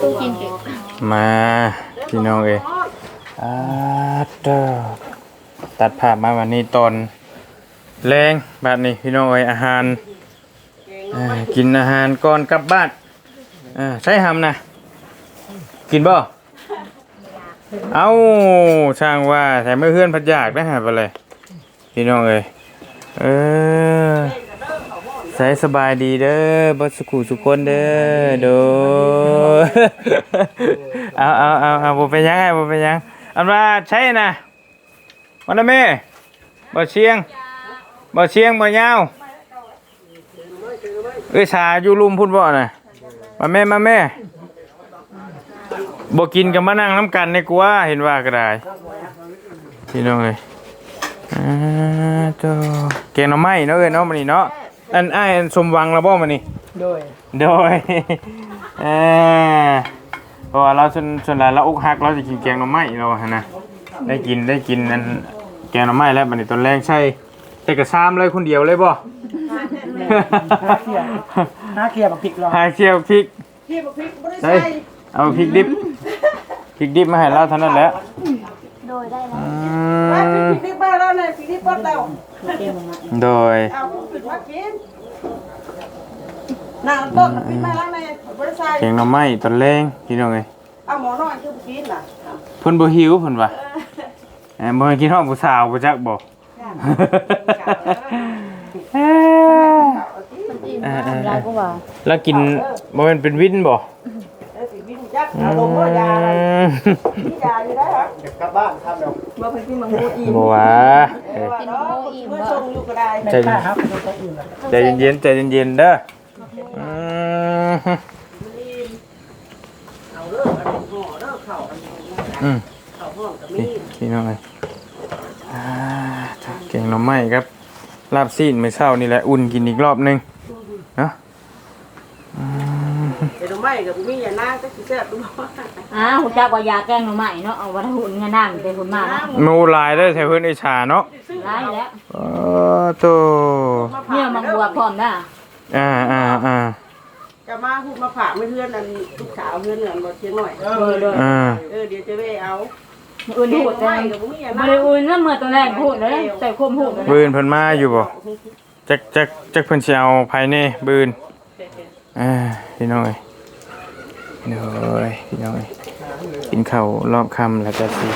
ตู้กินเก่งมาพี่น้องเอยอาเด้อตัดภาพมาวันนี้ตอนแรงแบบนี้พี่น้องเอยอาหารอ่ากินอาหารก่อนกลับบ้านอ่าใช่หำนะ กินบ่เอาช่างว่าแต่เมื่อเพื่อนพัดอยากได้หาไปเลย พี่น้องเอยเออ ใส่สบายดีเด้อบัสกูสุกคนเด้อโดเอาเอาเอาเอาบ่เป็นหยังไงบ่เป็นหยังอันว่าใช่นะวันละแม่บ่เชียงบ่เชียงบ่ยาวเอ้ยชาอยู่ลุมพุ่นบ่น่ะมาแม่มาแม่บ่กินกันมานั่งน้ำกันในกัวเห็นว่าก็ได้พี่น้องเอ้ยอ่าโตแกงหน่อไม้เนาะเอ้ยเนาะมื้อนี้เนาะ อันอ้ายอันสมหวังแล้วบ่มื้อนี้โดย โดย เออเพราะว่าเราส่วนส่วนใหญ่เราอกหักเราจะกินแกงหน่อไม้เราฮะนะได้กินได้กินนั่นแกงหน่อไม้แล้วบัดนี้ตอนแรกใช่แต่กระซามเลยคนเดียวเลยบ่ หาเคียบักพริกรอหาเชียวพริกพี่บักพริกบ่ได้ใส่ใส่เอาพริกดิบพริกดิบมาให้เราเท่านั้นแหละโดยได้แล้ว อืไปมพริกนี่บ้านแล้ว เนี่ยพริกนี่เปิดแล้วโดยเอาขึ้นมากินน้ำต้นพริกมาแล้วเนี่ยบ่ได้ใส่แกงหน่อไม้ตอนแรกพี่น้องเอ้ยเอาหมอน้อยคือบ่กินน่ะเพิ่นบ่หิวเพิ่นว่าเอ้ยบ่ให้กินฮอดผู้สาวบ่จักบ่เอ้ยเออเออเออก็ว่าแล้วกินบ่แม่นเป็นวินบ่เออสิวินจักเอาลงบ่ยาอะไรมียาอยู่ได้ฮะกลับบ้านครับเดี๋ยว บ่เพิ่นสิมังบ่อิ่มบ่ว่าเออว่าเนาะเมื่อส่งอยู่ก็ได้ใจเย็นใจเย็นๆใจเย็นๆเด้ออืมเอาเด้ออันนี้ห่อเด้อข้าวอันนี้อืมข้าวห่อก็มีพี่พี่น้องเอ้ยอ่าเก่งหน่อไม้ครับลาบซีนมื้อเช้านี่แหละอุ่นกินอีกรอบหนึงเนาะ อืมเดี๋ยวไม่กับมีอย่านางก็สิแซ่บดูบ่อ้าวคุณจักว่ายาแกล้งหน่อไม้เนาะเอาวัตถุเงินนั่งเป็นคนมาเนาะหนูหลายเด้อแถวเพิ่นไอ้ชาเนาะร้ายแล้วเออโตเนี่ยมังบวกพร้อมนะอ่าอ่าอ่าจะมาพูดมาฝากไม่เพื่อนอันลูกสาวเพื่อนอันบ่เชียงหน่อยโดยโดยอ่าเออเดี๋ยวจะไปเอาอุ่นเก่งหูดไม่แต่กับมีอย่าบนางริอุ่นแล้วเมื่อตอนแรกพูดเลยแต่คมหูดเลยบืนเพิ่นมาอยู่บ่จักจักจักเพิ่นสิเอาภายในบืน อ่าพี่น้อยเดี๋ยวพี่น้อยกินข้าวรอบค่ำแล้วก็สิ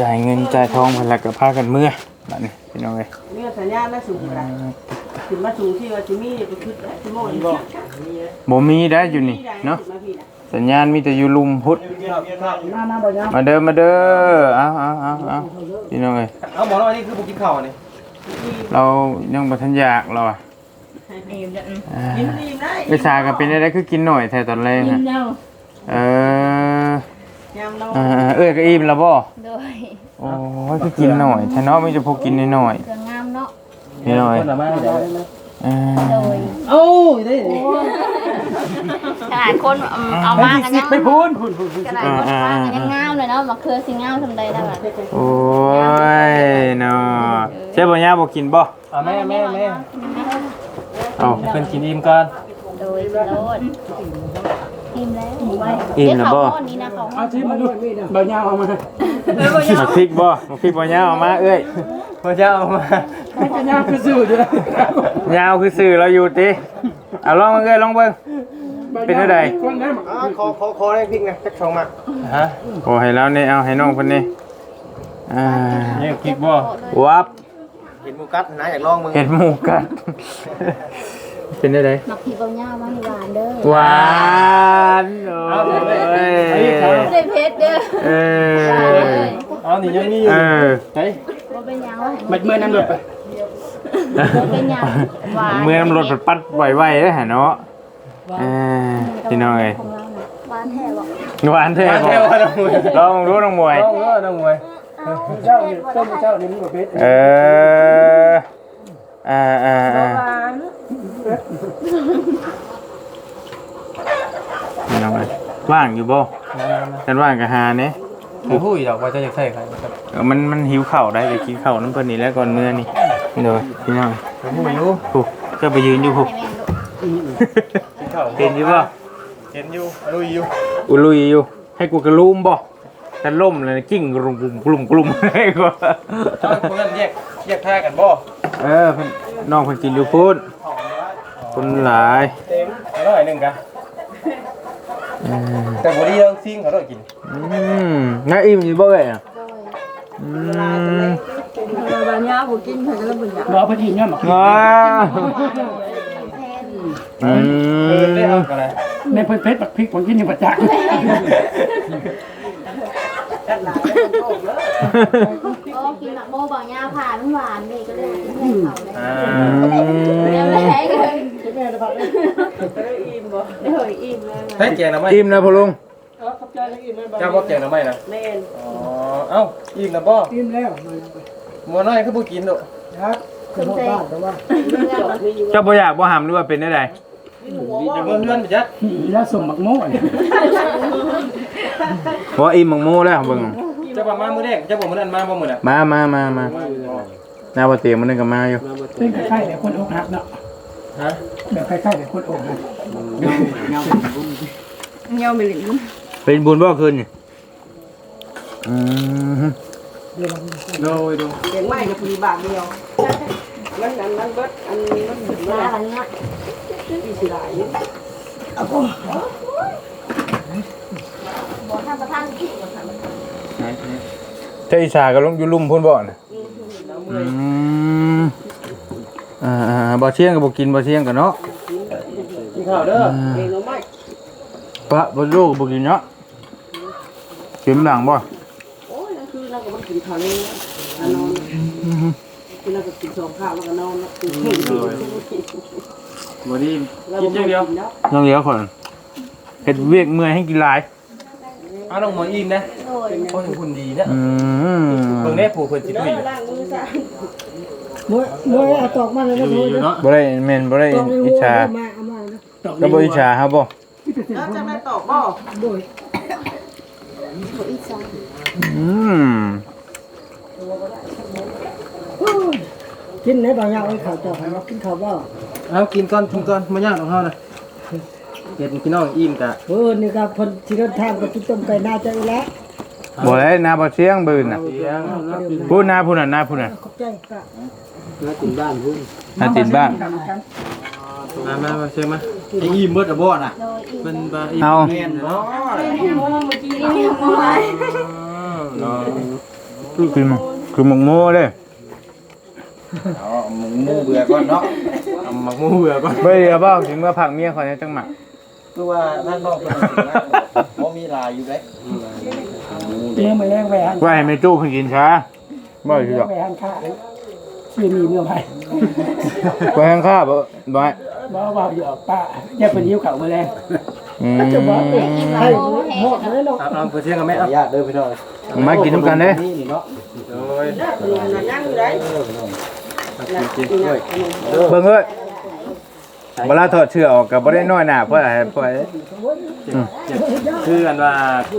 จ่ายเงินจ่ายทองเพิ่นแล้วก็พากันเมื่อบัดนี้พี่น้อยเนี่ยสัญญาณได้สูงอะไรถึงมาสูงที่ว่าจิมี่ไปขึ้นได้จิโม่นี่บ่บ่มีได้อยู่นี่เนาะสัญญาณมีแต่อยู่ลุมพุทธมามาบ่ยามาเด้อมาเด้อเอาเอาเอาเอาพี่น้อยเอาหมอนอันนี้คือบุกินข้าวนี่เรายังบ่ทันอยากเราอะ อิ่มแล้วอืมอ่ากินดีได้วิชาก็เป็นได้คือกินหน่อยแต่ตอนแรกอิ่ฮะมแล้วเออยามเราอ่าเอ้ยก็อิ่มแล้วบ่โดยโอ้ยคือกินหน่อยแท้เนาะมีแต่พวกกินน้อยเครื่องงามเนาะๆพี่น้อยคนละมาเดี๋ยวอ่าโดยโอ้ยได้ขนาดคนเอามากันยังไปพูนพูนพูนขนาดคนเอามากันยังงามเลยเนาะมะเขือสิงามทำใดได้บ้างโอ้ยเนาะเชฟบ่ย่าบ่กินบ่เอาแม่แม่แม่ เอาเป็นกินอิ่มก่อน โดยโลดอิ่มแล้วไว้อิ่มแล้วบ่ เดี๋ยเขานี้นะเขาเอาที่มาดูบ่ยาวเอามามาพริกบ่มาพริกบ่ย่าเอามาเอ้ยพ่อเจ้าเอามาบ่ยาวคือสู้อยู่แล้วยาวคือสื่อเราอยู่ติเอาลองมาเอ้ยลองเบิ่ง เป็นจังได๋คนนั้นอ่าขอขอขอได้พริกนะจักสองมาฮะโอ้ให้เรานี่เอาให้น้องเพิ่นนี่อ่านี่พริกบ่วับ เห็นหมูกัดนะอยากลองมึงเห็ดหมูกัด เป็นได้ไดหมักผีเบาหญ้ามาให้หวานเด้อหวานโอ้ยได้เพชรเด้อเออเอานี่ยังมีอยู่เออเฮ้ยบ่เป็นหยังว่าบัดเมื่อนั้นหลุดไปบ่เป็นหยังหวานเมื่อน้ำรถปัดปัดไหวๆได้อหะเนาะเออพี่น้องเอ้ยของเราน่ะหวานแท้บ่หวานแท้มาบ่เที่ยวน้องมวยลองดูน้องมวยลองเออน้องมวย เจ้านี่ต้นเจ้านี่มันบ่เพชรเอออ่าอ่าอ่าหวานพี่น้องเอ้ยว่างอยู่บ่ฉันว่างกับหาเนี่ยผู้ผู้อีดอกว่าจะอยากใส่ใครครับเออมันมันหิวข้าวได้ไปกินข้าวน้ำเพิ่นนี่แล้วก่อนเมื่อนี่นี่เด้อพี่น้องผู้ผู้อยู่ผู้ก็ไปยืนอยู่พวกเห็นอยู่ป่ะเห็นอยู่ลุยอยู่อุลุยอยู่ ให้กูกระลุมบ่ แต่ล่มเลยกิ้งกลุ่มกลุ่มกลุ่มกลุ่มให้กูเจ้าคนนั้นแยกแยกท่ากันบ่เออเพิ่นน้องเพิ่นกินอยู่พูดคนหลายเต็มอร่อยหนึ่งกันอืมแต่บอดี้ต้องซิ่งเขาต้องกินอืมน่าอิ่มอยู่บ่เอ้ยอะอืมบางอย่างบ่กินเพิ่นก็บ่อยากรอพอดีเนี่ยหมอว้าวอืเออได้เอามกันเลยในเพิ่นเพชรบักพริกผมกินอยู่ประจักษ์ โอ้กินหมักโมบอกยาผ่านมันหวานเลยก็เลยกินให้เขาเลยอ่าเดี๋ยวแรกเลยแม่ได้พักได้อิ่มบ่เดี๋ยวอิ่มเลยให้แกงน้ำไหมอิ่มแล้วพ่อลุงเออขอบใจได้อิ่มแม่เจ้าบอกแกงน้ำไหมนะแม่นอ๋อเอ้าอิ่มแล้วบ่อิ่มแล้วมัวน้อยคือบ่กินดอกครับคือบ่บ้านแต่ว่ามีอยู่เจ้าบ่อยากบ่หามหรือว่าเป็นได้ใด อย่าเมื่อเพื่อนไปจัดแล้วสมบักโม่เนี่ยเพราะอิ่มมังโมแล้วเบิ่งเจ้าบ่มามื้อแรกเจ้าบ่มื้อนั้นมาบ่มื้อน่ะมามามามาหน้าบ่เตียงมันนึงก็มาอยู่เป็นคล้ายๆแบบคนอกหักเนาะฮะแบบคล้ายๆแบบคนอกหักเงี้ยวไม่หลิงเป็นบุญบ่คืนนี่อืมโดยดูเสียงไม้ก็ปีบาทเดียวมันอันนั้นเบิดอันมันถึงมาว่าวั นนี้ปีสิหลายบอกท่านประธานที่เจ้าอิชาก็ลงอยู่ลุ่มพุ่นบ่น่ะอืมอ่าๆบ่เที่ยงก็บ่กินบ่เที่ยงก็เนาะกินข้าวเด้อเองเอาไม้ปะบ่ลูกบ่กินเนาะกินหลังบ่โอ้ยนั่นคือเราก็บ่กินข้าวเลยนะนอนคือเราก็กินสองข้าวแล้วก็นอนแล้วกิน เที่ยงบ่ดีกินอย่างเดียวน้องเหลียวคนเฮ็ดเวียกเมื่อยให้กินหลายอ้าวน้องหมออิ่มนะโดยโอ้ยคุณดีนะอืมเบิ่งแน่ผู้เพิ่นสิตุ้ยล้างมือซะมวยมวยเอาตอกมาเลยนะมวยอยู่นะเนาะบ่ได้แม่นบ่ได้ตอกในหัอิวจฉามาเอามานะก็บ่อิจฉาเฮาบ่แล้วจะได้ตอกบ่โดยอีสานอืมกินไหนบางอย่างไอ้ข่าวตอกให้มากินข้าวบ่ เอากินก่อนกินก่อนบ่ยากของเฮานะเฮ็ดพี่น้องอิ่มกะเออนี่ก็เพิ่นสิเดินทางก็กินต้มไก่น่าจะอีแล้วบ่ได้นาบ่เชียงบืนน่ะพูดนาพูดน่ะนาพูดน่ะขอบใจก็นาติดบ้านมามามาเชิญมาไอ้อิ่มเบิดอะบ่น่ะโดยอิ่มเป็นบาอิ่มเอาแม่นเนาะอิ่มหมดเนาะคือมังคือมังโม่เด้เอาหมูหมูเบื่อก่อนเนาะ เอาหมักหมูเบื่อก่อนบ่ได้เอาบ่ถึงเมื่อผักเมียขอยจังหมักคือว่าท่านบอกเพิ่นสินะบ่มีลายอยู่เด้เลี้ยงมาแรงแหวนไว้ให้แม่ตู้เพิ่นกินช้าบ่สิดอกแหวนค่าชื่อมีเมื่อไหร่ไว้ข้างข้าบ่บ่ให้บ่ว่าอยู่ออกป้าแยกเป็นยิ้วเก่ามาแรงอืมจะบอกให้หมดเลยเนาะเอาเอาเพิ่นเชียงกันไหมเอาญาติเด้อพี่น้องมากินน้ำกันเด้นี่นี่เนาะโอ้ยนั่งอยู่ได้กินด้วย เบิ่งเอ้ยเวลาถอดเสื้อออกก็บ่ได้น้อยหน้าเพื่อให้เพื่อให้คือกันว่า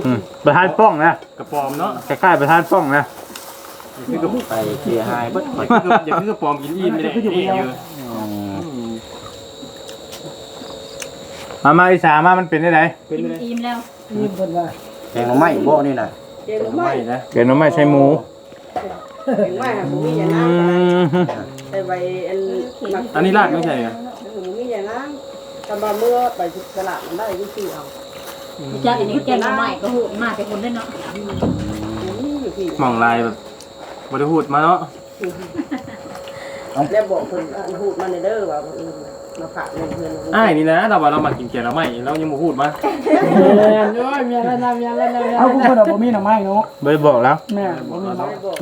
อืมประธานป้องนะกระปอมเนาะคล้ายๆประธานป้องนะคือกับไปเสียหายเบิดข่อยคืออย่าคือกระปอมกินอิ่มไม่ได้นี่อยู่มามาอีสามามันเป็นได้ไดอิ่มอิ่มแล้วนี่เพิ่นว่าแกงไม้บ่นี่น่ะเองเอาไม้นะเกิดน้ำไม่ใช่หมูเองไม้หาบ่มีอย่าอืนั่งม ไปไว้อันอันนี้ลาดไม่ใช่เหรอบ่มีอย่านั่งตำบาเมื่อไปตลาดมันได้อยี่สิเอาจักอันนี้แกงหน่อไม้ก็หูมาแต่คนได้เนาะอยู่ที่หม่องลายแบบบ่ได้พูดมาเนาะ แล้วบอกคนอันพูดมาในเด้อว่าเออมาฝากเงินเพื่อนอ้ายนี่นะแต่ว่าเรามากินแกงเราไม่เรายังบ่พูดมาแม่นโอ้ยเมียแล้วนะเมียแล้วนะเมียเอาคุณคนเอาบ่มีหน่อไม้เนาะไม่ได้บอกแล้ว แม่บ่มีเนาะบอก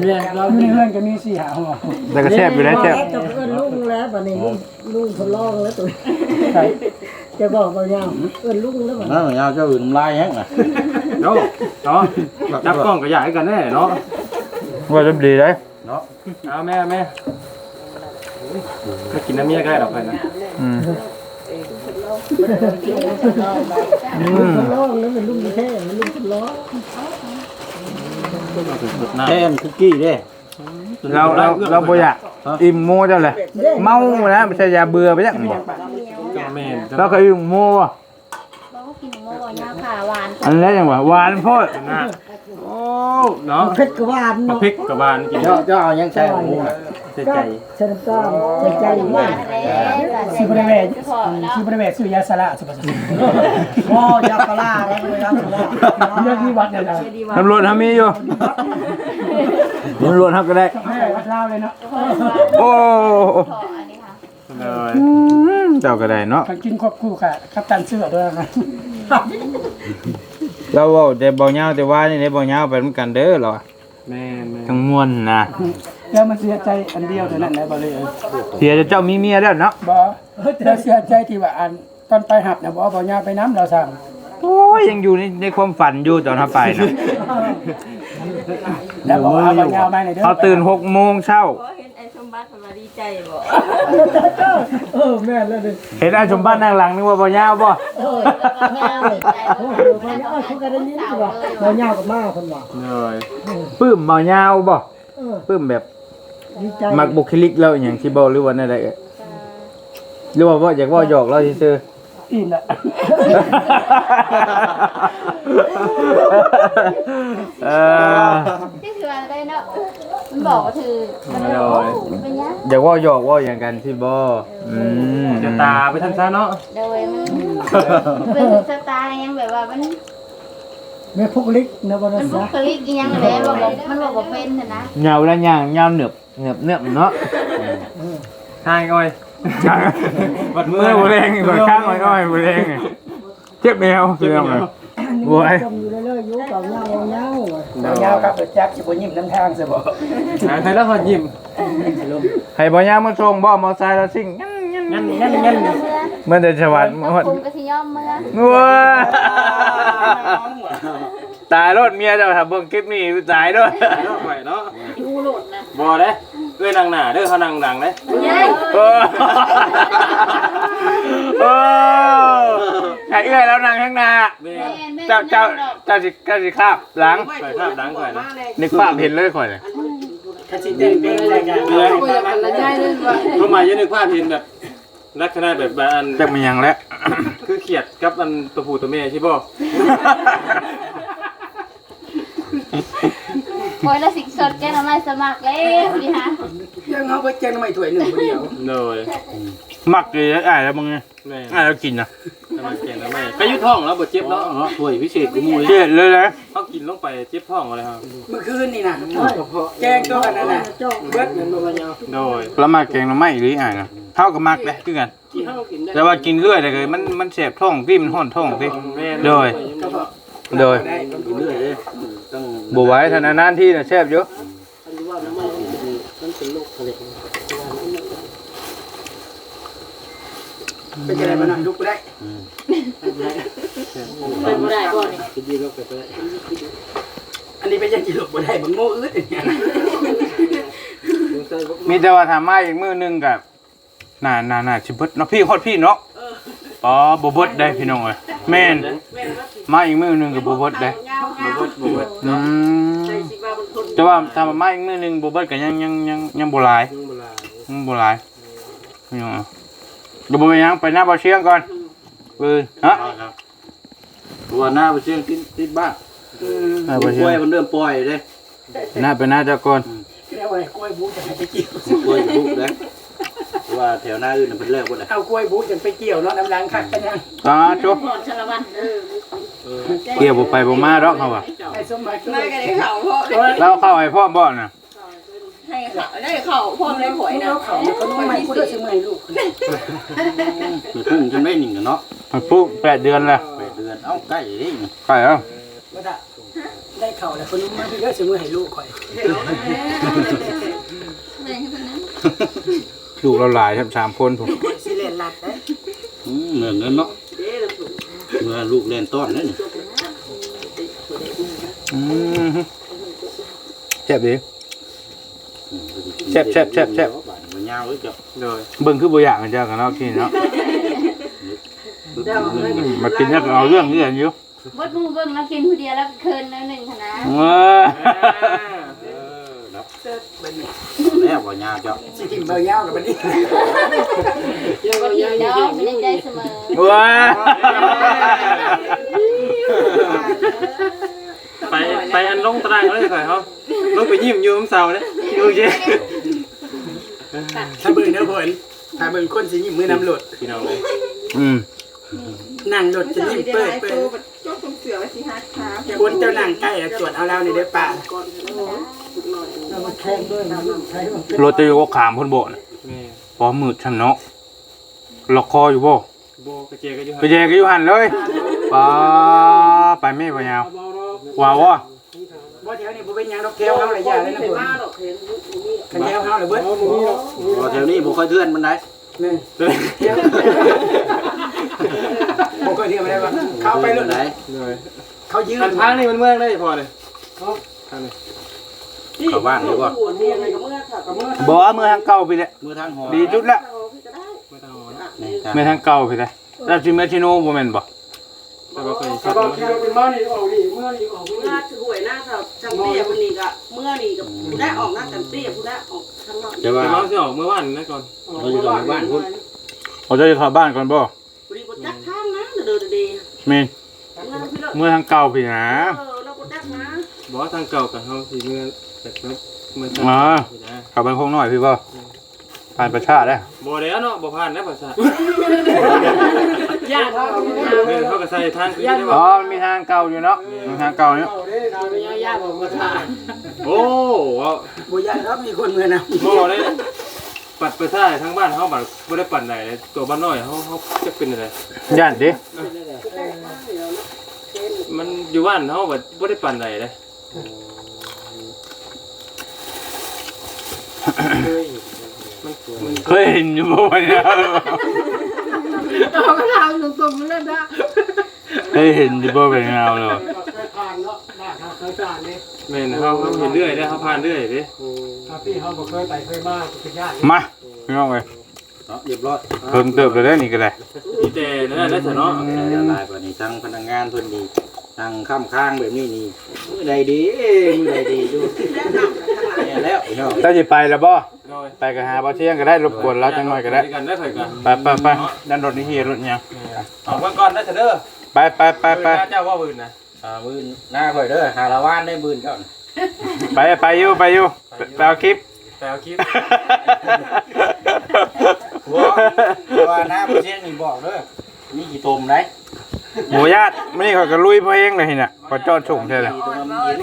เมียเรามีเพื่อนก็มีสี่หาหัวแต่ก็แซ่บอยู่แล้วแซ่บจะเอิ้นลุงแล้วบัดนี้ลุงลุงทดลองแล้วตัวใช่จะบอกบางอย่างเอิ้นลุงแล้วบัดนั่นยาวเจ้าอื่นน้ำลายแห้งน่ะเนาะเนาะจับกล้องก็อยากให้กันแน่เนาะว่าจะดีเลยเอาแม่แม่ ก็กินน้ำเมียก็ได้ดอกไปนะอืมลุงทดลองแล้วเป็นลุงแท้มันลุงทดลองแทนคุกกี้เด้เราเราเราบ่อยากอิ่มโมเจ้าเลยเมาแล้วไม่ใช่ยาเบื่อไปจังแม่นเราเคยอิ่มโมอะบอกว่ากินหมักโมบ่ยาวผ่าหวานอันนี้ยังว่าหวานโพดโอ้เนาะเผ็ดกว่าหวานเนาะพริกกับบ้านกินเจ้าเจ้าเอายังใช้หมู น่ะเสียก็ใจใส่น้ำตาลใส่ใจหมาวากนแล้วสิบริเวณพอแล้วสิบริเวณสุริยาสละสุภาษิตโอ้ยาปลาแล้วเลยครับเรื่องที่วัดเนี่ยนะตำรวจทำมีอยู่ตำรวจทำก็ได้ให้วัดเล่าเลยเนาะโอ้พออันนี้ค่ะเลยเจ้าก็ได้เนาะกันกินควบคู่ค่ะกัปตันเสื้อด้วยนะเราเว้าแต่บ่ยาวแต่ว่านี่ได้บ่ยาวไปเหมือนกันเด้อเหรอแม่แม่ทั้งมวลนะ แล้วมันเสียใจอันเดียวเท่านั้นนะบอเลยเสียเจ้ามีเมียแล้วเนาะบอแล้วเสียใจที่ว่าอันตอนไปหับนะบอบอยาไปน้ำเราสั่งโอ้ยยังอยู่ในในความฝันอยู่ตอนทาไปนะแล้วบอกว่าบอยาไปในเด้อเขาตื่นหกโมงเช้าเห็นไอ้สมบัติมาดีใจบ่เออแม่แล้วดิเห็นอาชมบ้านนั่งหลังนึกว่าบ่ยาวบ่เออแล้วก็ยาวใจโอ้โหพอเนี่ยเขาก็ได้ยินว่าเรายาวกับมาคนว่าเลยปลื้มบ่ยาวบ่เออปลื้มแบบ ดีใจมักบุคลิกแล้วอหย่างที่บ่หรือว่านั่นใดเอ่ยหรือว่าบ่อยากเว่าหยอกเราซื่ออินละๆเออนี่คืออะไรเนาะมันบอกว่าถือมันเลยโอ้เป็นยังอยากเว่าหยอกเว่าอย่างกันที่บ่อืมจะตาไปทันซะเนาะโดยมันเป็นสไตล์ยังแบบว่ามัน แม่พุกลิกนะบ่มันะนบุซะคลิกอีหยังเลยบอกบอกมันบอกว่าเป็นน่ะนะเหงาแล้วย่างยาวเหนือบเหนือบเหนือบเนาะทางอ้อยบัดมือบ่แรงกว่าข้างอ้อยๆบ่แรงนี่เจ็บแมวเรื่องเลยโว้ยจมอยู่เรื่อยๆอยู่กับยาวยาวๆบอยาครับเปิดแจ็คสิบยิ้มน้ำทางสิบ่ใครแล้วพอยิ้มให้บ่ยาวมาส่งบ่มอไซค์แล้วซิ่งงั้น งั้นงั้นงั้นงั้นเหมือนแต่สวัดิ์กับฮอดคุณกระชิยอมเมื่อว้าตายรถเมียเจ้าถ้าเบิ่งคลิปนี้ตายด้วยเนาะไปเนาะดูหลดนะบ่เด้เอ้ยนางหน้าเด้อเขานางดังเด้ยัยเออเออไอ้เอื้อยแล้วนางข้างหน้าเจ้าเจ้าเจ้าสิเจ้าสิคาบหลังไปภาพดังก่อนนะนึกภาพเห็นเลยข่อยเลยถ้าสิเต้นเป็นรายการเลยเข้ามาเยอะนึกภาพเห็นแบบ ลักษณะแบบอันจักมันยังแล้ว คือเขียดกับอันตัวผู้ตัวแม่ใช่ป่ะโอ้ยแล้วสิสดแกทำไมสมัครเลยพี่ฮะยังเอาไปแจงทำไมถ้วยหนึ่งคนเดียวเลยมักเลยอ้ายแล้วมึงไงแม่อ้ายแล้วกินนะทำไมเก่งทำไมก็ยุท้องแล้วบ่เจ็บแล้วเนาะถ้วยพิเศษกูมูเจ็ดเลยนะเขากินลงไปเจ็บท้องอะไรครับเมื่อคืนนี่นะแจงตัวกันนั่นน่ะเบิดเงินบ่ยาวโดยแล้วมาแกงหน้ำไม้หรืออ้ายนะ เท่ากับมักเลยคือกัน ที่เฮากินได้แต่ว่ากินเรื่อยเลยมันมันแสบท้องที่มันห้อนท้องที่แม่โดย โดยได้ต้องกินเรื่อยเลยต้องบไหว้ท่านนานๆที่น่ะแซ่บอยู่เป็นอะไรบ้างลุกไปได้เป็นบ่ได้บ่นี่อันนี้เป็นยังกินลุกไปได้บางโง่อึดอย่างเงี้ยมีแต่ว่าทำมาอีกมือหนึงกับ น่าน่าน่าชิเบิดเนาะพี่ฮอดพี่เนาะอ๋อบ่เบิดได้พี่น้องเอ้ยแม่นมาอีกมือหนึงกับบ่เบิดได้บ่เบิดบ่เบิดอืมแต่ว่าถ้ามาอีกมือหนึงบ่เบิดก็ยังยังยังยังบ่หลายยังโบราณยังบ่หลายพี่น้องเอ้ยเดี๋ยวบ่ไปยังไปหน้าบ่อเชียงก่อนเออฮะครับตัวหน้าไปเชียงติดติดบ้านหน้าบ่อเชีกยล้วยงมันเริ่มปล่อยเลยไปหน้าไปหน้าเจ้าก่อนแค่ว่ากล้วยบูจะให้ไปเกี่ยวกล้วยบุกเลย ว่าแถวหน้าอื่นมันเป็นเลิกหมดเลยเอากล้วยบูกันไปเกี่ยวเนาะน้ำล้างคักกันยังตาจบพรชลวันเออเกี่ยวบ่ไปบ่มาดอกเขาว่าไอ้สมบัติได้กันได้ข่าวพ่อแล้วเข้าให้พ่อบ่น่ะให้ข่าวได้ข่าวพ่อได้หวยนะเขาเขาต้องไม่พูดด้วยใช่ไหมลูกคือพุ่งจนได้หนึ่งเนาะมันปุ๊บแปดเดือนแล้วแปดเดือนเอ้าใกล้ดิใกล้แล้วว่าได้ได้เข่าแล้วคนนู้นมาที่เยอะใช่ไหมให้ลูกคอย ลูกเราหลายครับสามคนผมสิเลนลัดได้อืมเหมือนกันเนาะเมื่อลูกเล่นต้อนนั่นอืมแซ่บดี แซ่บแซ่บแซ่บแซ่บ มันยาวเลยจ้ะโดยเบิ่งคือบ่อยากกันเจ้ากันเนาะพี่เนาะมากินแล้วก็เอาเรื่องเรื่องอยู่บดมูเบิ่งแล้วกินผู้เดียวแล้วเคินแล้วหนึ่งคณะเอ อเออแล้วแล้วบ่ยาวจ้ะสิกินเบาเยาวกับบัดนี้เดี๋ยวมันยังได้เสมอว้าไปไปอันลงตารางเลยข่อยเฮาลงไปยิ้มอยู่มื้อเช้าเนี่ยอยู่เจ๊ถ้าเบิ่งเด้อเพิ่นถ้าเบิ่งคนสิยิ้มมือนำรถพี่น้องเลยอืมนั่งรถจะยิ้มเปิดเปิดคนเจ้านั่งใกล้แล้วตรวจเอาแล้วนี่เด้อป้า แล้วมันแข็งด้วยนะใช้มันรถจะอยู่ก็ขามพุ่นโบน่ะแม่พอมืดช่ำเนาะล็อกคออยู่บ่โบกระเจก็อยู่ไปแยกก็อยู่หันเลยปาไปไม่พยาวว้าววะบ่แถวนี้บ่เป็นหยังดอกแถวเฮาเลยอย่าเลยนะเพิ่นคันแถวเฮาเลยเบิดบ่แถวนี้บ่ค่อยเทื่อนมันได้นี่บ่ก็เที่ยวไม่ได้ว่าเขาไปรถไหนเลยเขายืนอันทางนี่มันเมืองได้พอเลยทางนี้ เข้าบ้านหรือว่าบ่เมื่อทางเก่าไปเลยมือทางหอดีจุดละไม่ต้องเอานะนี่เมื่อทางเก่าไปเลยแล้วจิเมชิโน่บ่แม่นบ่แต่ว่าเคยเขาชัดบอกนะที่เราเป็นบ้านนี่ออกนี่เมื่อนี่ออกเมื่อหน้าถือหวยหน้าเขาจังเตี้ยคนนี้ก็เมื่อนี่กับผู้ได้ออกหน้าจังเตี้ยผู้ได้ออกข้างนอกแต่ว่าแต่ว่าสิออกเมื่อวานนั่นก่อนเราอยู่หลังบ้านพุ่นเขาจะเข้าบ้านก่อนบ่บริบทจักทางนะเดินดีแม่นเมื่อพี่เราเมื่อทางเก่าพี่นะเออเราบจักนะบอกว่าทางเก่ากับเฮาสิเมื่อ แต่เมื่ออ๋อนะเข้าบ้านพงน้อยพี่บ่ผ่านประชาได้บ่แล้วเนาะบ่ผ่านนะภาษาญาติเขาเออเขาก็ใส่ทางคือได้อ๋บ่อมันมีทางเก่าอยู่เนาะมีทางเก่าเนาะเด้ทางเป็นญาติบอกมาทานโอ้ว้าวบ่ญาติเขามีคนเมื่อนำบ่ได้ปัดไปท้ายทางบ้านเฮาบัดบ่ได้ปัดไหนเลยตัวบ้านน้อยเฮาเฮาจะเป็นอะไรย่านดิมันอยู่บ้านเฮาบัดบ่ได้ปัดไหนเลย มันมันเคยเห็นอยู่บ่วะเนี่ยเอากระทางตรงๆเลยนะเคยเห็นอยู่บ่เป็นเงาเลยเคยผ่านเนาะบ้านเขาเคยผ่านนี่แม่นเฮาเฮาเห็นเรื่อยเด้อเฮาผ่านเรื่อยเด้ถ้าพี่เขาบ่เคยไปเคยมาเป็นญาติมาพี่น้องเอ้ยเนาะเรียบร้อยเพิ่มเติบไปได้นี่ก็ได้มีแต่นั่นน่ะได้ซะเนาะละลายกว่านี้ทั้งพนักงานเพิ่นดี ทั้งข้ามข้างแบบนี้นี่มือใดดีมือใดดีดูเนี่ยแล้วเนาะถ้าสิไปแล้วบ่โดยไปก็หาบ่เที่ยงก็ได้รบกวนเราจังหน่อยก็ได้กันได้ค่อยกันไปไปไปนั่นรถนี่เฮียรถหยังเอาเบิ่งก่อนได้ซะเด้อไปไปไปไปเจ้าว่าบืนนะอ่ามือหน้าข่อยเด้อหาละว่านได้บืนก่อนไปไปอยู่ไปอยู่ไปเอาคลิปไปเอาคลิปว่าว่าหน้าผู้เชี่ยงนี่บอกเด้อมีกี่ตมได้ หมูญาติมื้อนี้เขาก็ลุยเพลงเลยนี่น่ะเขาจอดส่งใช่เลยมีตรงน้ำเย็น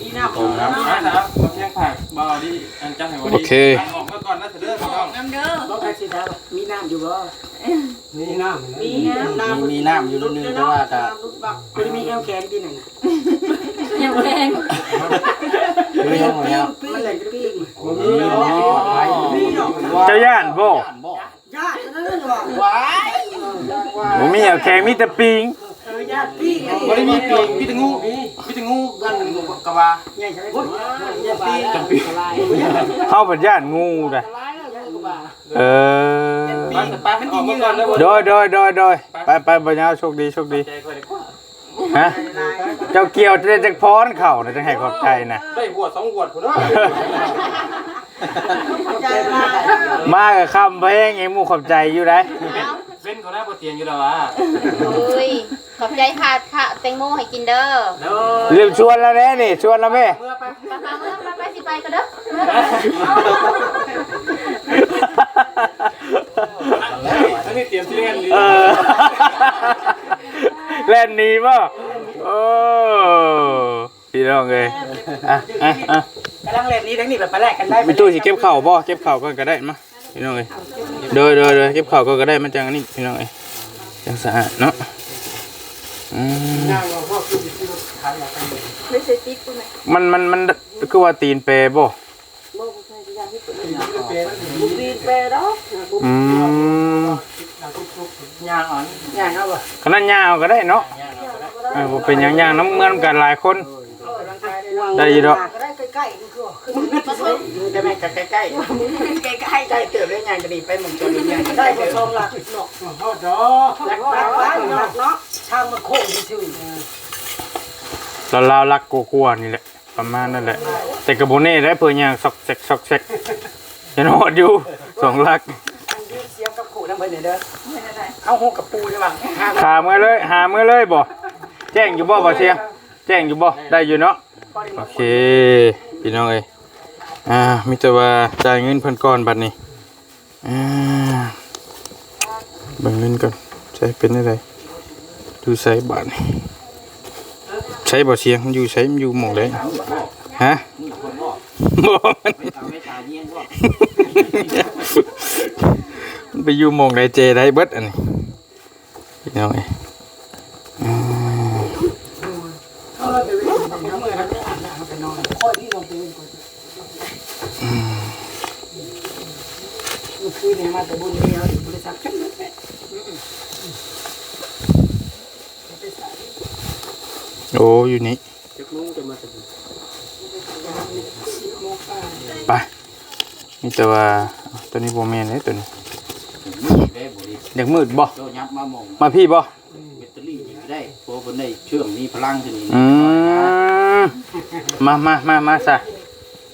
อีน้ำตรงน้ำนะนะเอาเพียงผักบ่าวดิอันจังให้บ่โอดีเคออกมาก่อนนะเถอะเด้อพี่น้องน้ำเด้อบ่ใครสิถามมีน้ำอยู่บ่นี่น้ำมีน้ำมีมีน้ำอยู่นิดนึงแต่ว่าจะลูกบักบ่ได้มีแอลแคนที่นั่นน่ะ ยังแรงไม่ต้องแล้วมันแหล่งกระปิ้งมีเนาะปลอดภัยเจ้าย่านบ่ญาตินั่นน่ะบ่ว้ายบ่มีเอาแข่งมีแต่ปิงเออญาติพี่ไงบ่ได้มีปีกมีแต่งูมีแต่งูกันกะว่าใหญ่ใช่ไหมญาติพี่จังปีเฮาเป็นย่านงูเด้อเออไปไปออกมาก่อนเด้อบ่โดยโดยโดยโดยไปไปบ่ยาวโชคดีโชคดี ฮะเจ้าเกี่ยวจะได้จักพรเข้านะจังให้ขอบใจนะได้หัวสองหัวพุ่นเนาะใจลายมากับคำเพลงไอ้หมู่ขอบใจอยู่ได้เล่นเขาหน้าบ่เตียงอยู่แล้วอะอุ้ยขอบใจค่ะค่ะแตงโมให้กินเด้อเด้อลืมชวนแล้วแน่นี่ชวนแล้วแม่เมื่อไปไปมาเมื่อไปไปสิไปก็เด้ออันนี้เตรียมที่เล่นนี่ เออเล่นหนี้ป่ะโอ้พี่น้องเลยอะอะอะกำลังเล่นนี้ทั้งนี้แบบไปแลกกันได้มีตู้สิเก็บเข่าวบ่เก็บเข่าวก่อนก็ได้มาพี่น้องเลยเด้อเด้อเด้อเก็บเข่าวก่อนก็ได้มันจังอันนี้พี่น้องเอ้ยจังสะอาดเนาะอืมไม่ใช่ติ๊กกูไหมมันมันมันคือว่าตีนเปรบ่ปีนไปดอกอืม ย่างอ่อนย่างเอาบ่ขนาดยาวก็ได้เนาะเออบ่เป็นหยังยางน้ำเหมือนกันหลายคน ได้อยินดอก ก็ได้ใกล้ๆนี่คือคือได้ไหมใกล้ๆใกล้ใกล้ใกล้เติบได้ย่างก็ดีไปหมุนจนย่างก็ๆได้ได้บ่เติบชมล่ะเนาะฮอดดอรักรัรักกไว้รักเนาะเนาะช่างมาโค้งซื่อเราลาวรักกลัวๆนี่แหละ ประมาณนั่นแหละๆแต่กระโบเน่ได้เพื่อนยังซอกแซกซอกแซกเห็นหอดอยู่สองลักเสียงกับขู่นั่ไปเด้อเอาหูกับปูใช่ป่ะหามือเลย หามือเลยบ่แจ้งอยู่บ่บ่เชียงแจ้งอยู่บ่ได้อยู่เนาะโอเคพี่น้องเอ้ยอ่ามีแต่ว่าจ่ายเงินเพิ่นก่อนบัดนี้อ่าเบิ่งเงินก่อนใช้เป็นอะไรดูใช้บาทนี่ใช้บ่เชียงมันอยู่ใช้มันอยู่หมองใดฮะบ่มัน ไปอยู่มองใดเจได้เบิดอันนี้พี่น้องเอ้ยอืมเราไปเว้ยน้ำมือเราไปนอนค่อยที่ลงไปเว้ยก่อนเมื่อเนี่ยมาแต่บุญเดียวบริษัทขึ้นนั่นแหละโอ้อยู่นี้ไปนี่แต่ว่าเอาตัวนี้โบแมนเลยตัวนี้ ได้บุรีเด็กมืดบ่โตยับมามองมาพี่บ่แบตเตอรี่ยิงได้เพราะคนได้เชื่อมมีพลังที่นี่อืมมามามามาซะ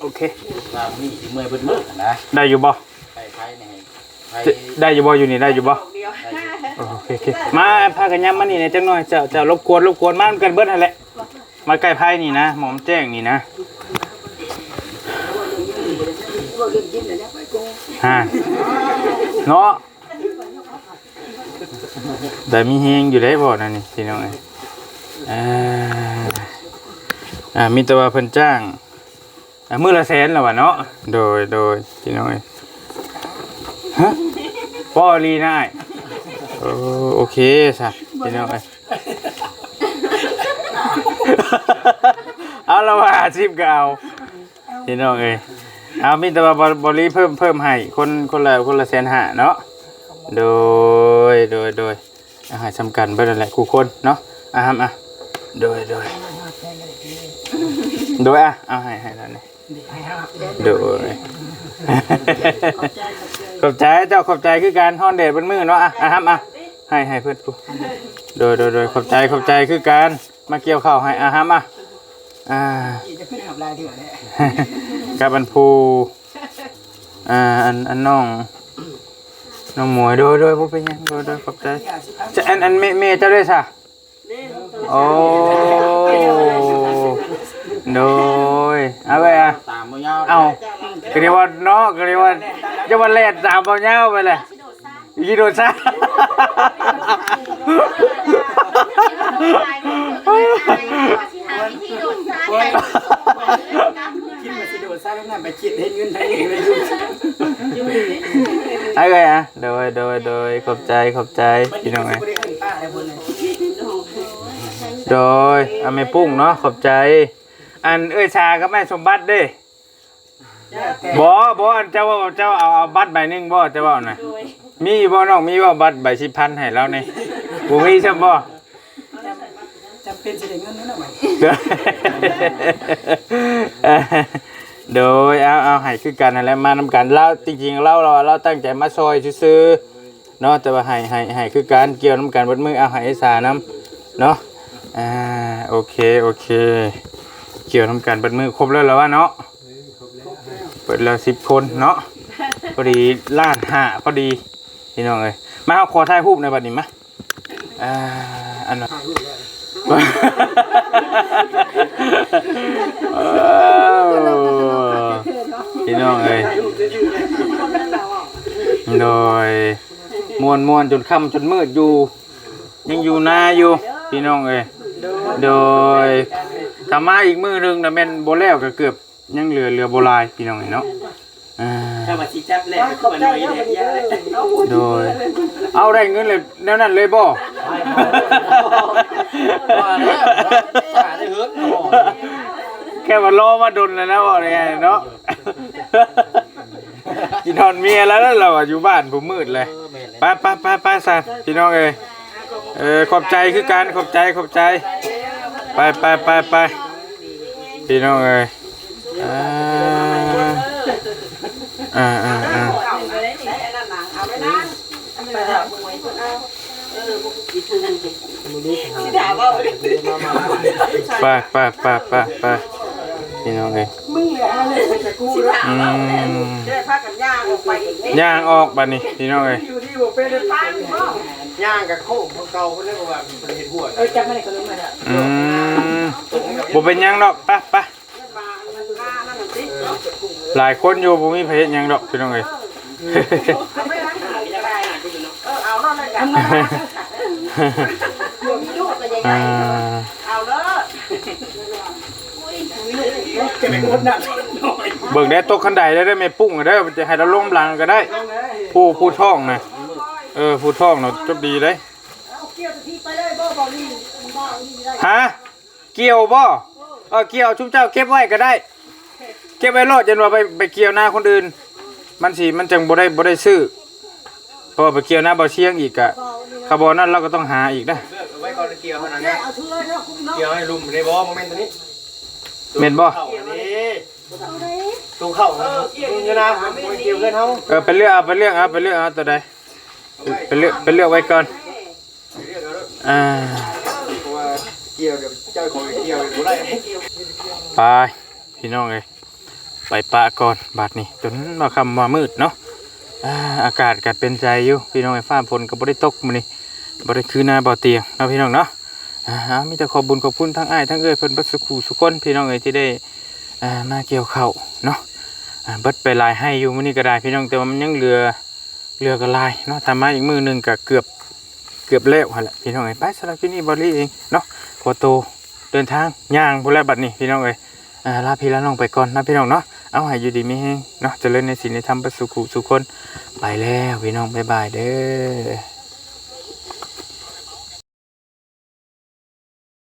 โอเคว่ามีที่เมื่อยเพิ่นมืดนะได้อยู่บ่ไปไปในไปจะได้อยู่บ่อยู่นี่ได้อยู่บ่เดียวโอเคโอเคมาพากันย้ำมานี่เนี่ยจังหน่อยจะจะรบกวนรบกวนมากันเบิดนั่นแหละมาใกล้ไพ่นี่นะหมอมแจ้งนี่นะฮะเนาะ แต่มีเฮงอยู่ได้บ่นั่นนี่พี่น้องเอ้ยอ่าอ่ามีแตัวาเพิ่นจ้างอ่ามื้อละแสนแล้ววะเนาะโดยโดยพี่น้องเอ้ยฮะพ่อลีนายโอโอเคสะพี่น้องเอ้ยเอาละว่าอาชีพก็เอาพี่น้องเอ้ยเอามีแต่ว่าบริเพิ่มเพิ่มให้คนคนละคนละแสนห้าเนาะ โดยโดยโดยอาหารสำคัญเพื่นนแหละคู่คนเนาะอะครับอะโดยโดยโดยอะเอาให้ให้แล้วนี่โดยขอบใจเจ้าขอบใจคือการฮอนเดดบนมือเนาะอะอะครับอะให้ให้เพื่อนกูโดยโดยโดยขอบใจขอบใจคือการมาเกี่ยวข้าวให้อะครับอะอ่าจะขึ้นหับลายเถื่อนเลยกับอันภูอ่าอันอันน้อง น้องหมวยโดยโดยบ่เป็นยังโดยโดยขอบใจจะอันอันเมเมเจ้าด้วยซะโอ้โดยเอาไปอะเอาก็เรียกว่าเนาะก็เรียกว่าจะมาแล่นสามเบาเงาไปเลยยีโดนซะคิ ดมาสิโดดซ่าแล้วนั่นไปคิดเห็นเงินไทยเองเลยอยู่ไอ้ไงอะโดยโดยโดยขอบใจขอบใจพี่น้องไงโดยเอาไม่ปุ้งเนาะขอบใจ อันเอ้ยชากับแม่สมบัติเด้บ่บ่อันเจ้าว่าเจ้าเอาเอาบัตรใบหนึ่งบ่เจ้าว่าน่ะมีบ่น้องมีบ่บัตรใบสิพันให้เรานี่บ่มีใช่บ่จำเป็นสิได้เงินนั่นน่ะไหม โดยเอาเอาให้คือกันนั่นแหละมานำกันเราจริงๆเราเราเราตั้งใจมาซอยซื้อๆเนาะแต่ว่าให้ให้ให้คือการเกี่ยวน้ำกันเบดมือเอาให้ไอ้สาน้ำเนาะอ่าโอเคโอเค เกี่ยวน้ำกันเบดมือครบแล้วแล้ววะเนาะเปิดแล้วสิบคนเนาะพอดีล้านห้าพอดีพี่น้องเอ้ยมาเอาขอถ่ายรูปในบัดนี้มาอ่าอันนั้น พี่น้องเอ้ยโดยมวนมวนจนค่ำจนมืดอยู่ ยังอยู่นาอยู่ พี่น้องเอ้ยโดยทำมาอีกมือหนึงนะแม่นโบแล้วก็เกือบยังเหลือเหลือโบลายพี่น้องเอ้ยเนาะอ่า ถ้ามาสิจับแรกก็มาหน่อยเนี่ยยาเลยโดย เอาได้เงินเลยแนวนั้นเลยบ่ได้เฮือกแค่ว่ารอมาดนแล้วนะบอกเลยเนาะกินทอนเมียแล้วแล้วเราอะอยู่บ้านผมมืดเลยไปไปไปไปสัตว์พี่น้องเอ้ยเออขอบใจคือการขอบใจขอบใจ ไปไปไปไปพี่น้องเอ้ยอ่า อ่าอ่าอ่าเอาไปได้นี่ไอ้นั่นน่ะเอาไปนะไปหาหวยเพิ่นเอาป่ามว่าไปไปพี่น้องเอ้ยมึงเนี่ยอะไรเป็นแต่กูสิแล้วถามได้พากันย่างออกไปย่างออกบัดนี้พี่น้องเอ้ยอยู่ที่บ่เป็นได้ทางบ่ย่างกับโค้งเก่าเพิ่นเรียกว่าเป็นเห็ดหัวเออจำไม่ได้ก็รู้มาแล้วอืมบ่เป็นหยังดอกไปไปมามันหน้านั่นน่ะสิเนาะ หลายคนอยู่บ่มีไผเฮ็ดหยังดอกพี่น้องเอ้ยไม่รักหาจะได้เออเอาเนาะเลยกันมีลูกก็ยังไงอ่าเอาเด้อจะเป็นคนน่ะน้อยเบิ่งได้ตกคันไดได้ได้แม่ปุ้งก็ได้มันจะให้เราล้มหลังก็ได้ ผู้ผู้ท้องนะเออผู้ท้องเนาะจบดีเลยเอาเกี่ยวที่ไปเลยบ่บ่นี่บ่นี่ได้ฮะเกี่ยวบ่เออเกี่ยวชุบเจ้าเก็บไว้ก็ได้ เก็บไว้รอดจนว่าไปไปเกี่ยวหน้าคนอื่น มันสิมันจังบ่ได้บ่ได้ซื้อเพราะว่าไปเกี่ยวหน้าบ่เชียงอีกอะคาร์บอนนั้นเราก็ต้องหาอีกนะเลือกเอาไว้ก่อนเกี่ยวเท่านั้นแค่นะเอาเชื่อเนาะคุ้มเนาะเกี่ยวให้ลุมในบ่โมเมนต์ตัวนี้เม็นบ่เข้าอันนี้ตู้เข้าครับมึงจะนะมันเกี่ยวเพื่อนเฮาเออไปเลือกเอาไปเลือกเอาไปเลือกเอาตัวใดไปเลือกไปเลือกไว้ก่อนเรียกเอาเด้ออ่าเพราะว่าเกี่ยวเดี๋ยวเจ้าของเกี่ยวบ่ได้ไปพี่น้องเอ้ย ไปปะก่อนบาดนี้จนมาคำมามืดเนาะอากาศกัดเป็นใจอยู่พี่น้องไอ้ฟ้าฝนก็บ่ได้ตกมื้อนี้บ่ได้คือหน้าบ่อเตียงเนาะพี่น้องเนาะอ่ามีแต่ขอบบุญขอบคุณทั้งอ้ายทั้งเอ้ยเพิ่นบัดสุขสุคนพี่น้องเอ้ยที่ได้อ่ามาเกี่ยวข้าวเนาะอ่าบิดไปลายให้อยู่มื้อนี้ก็ได้พี่น้องแต่ว่ามันยังเหลือเหลือก็ลายเนาะทำมาอีกมื้อหนึงก็เกือบเกือบแล้วหั่นแหละพี่น้องเอ้ยไปสำหรับที่นี่บ่รีเองเนาะขอโตเดินทางย่างพุ่นแล้วบัดนี้พี่น้องเอ้ยอ่าลาพี่ลาน้องไปก่อนนะพี่น้องเนาะ เอาให้อยู่ดีมีแฮงเนาะจะเล่นในศีลในธรรมประสุขุสุขคน ไปแล้วพี่น้องบ๊ายบายเด้อ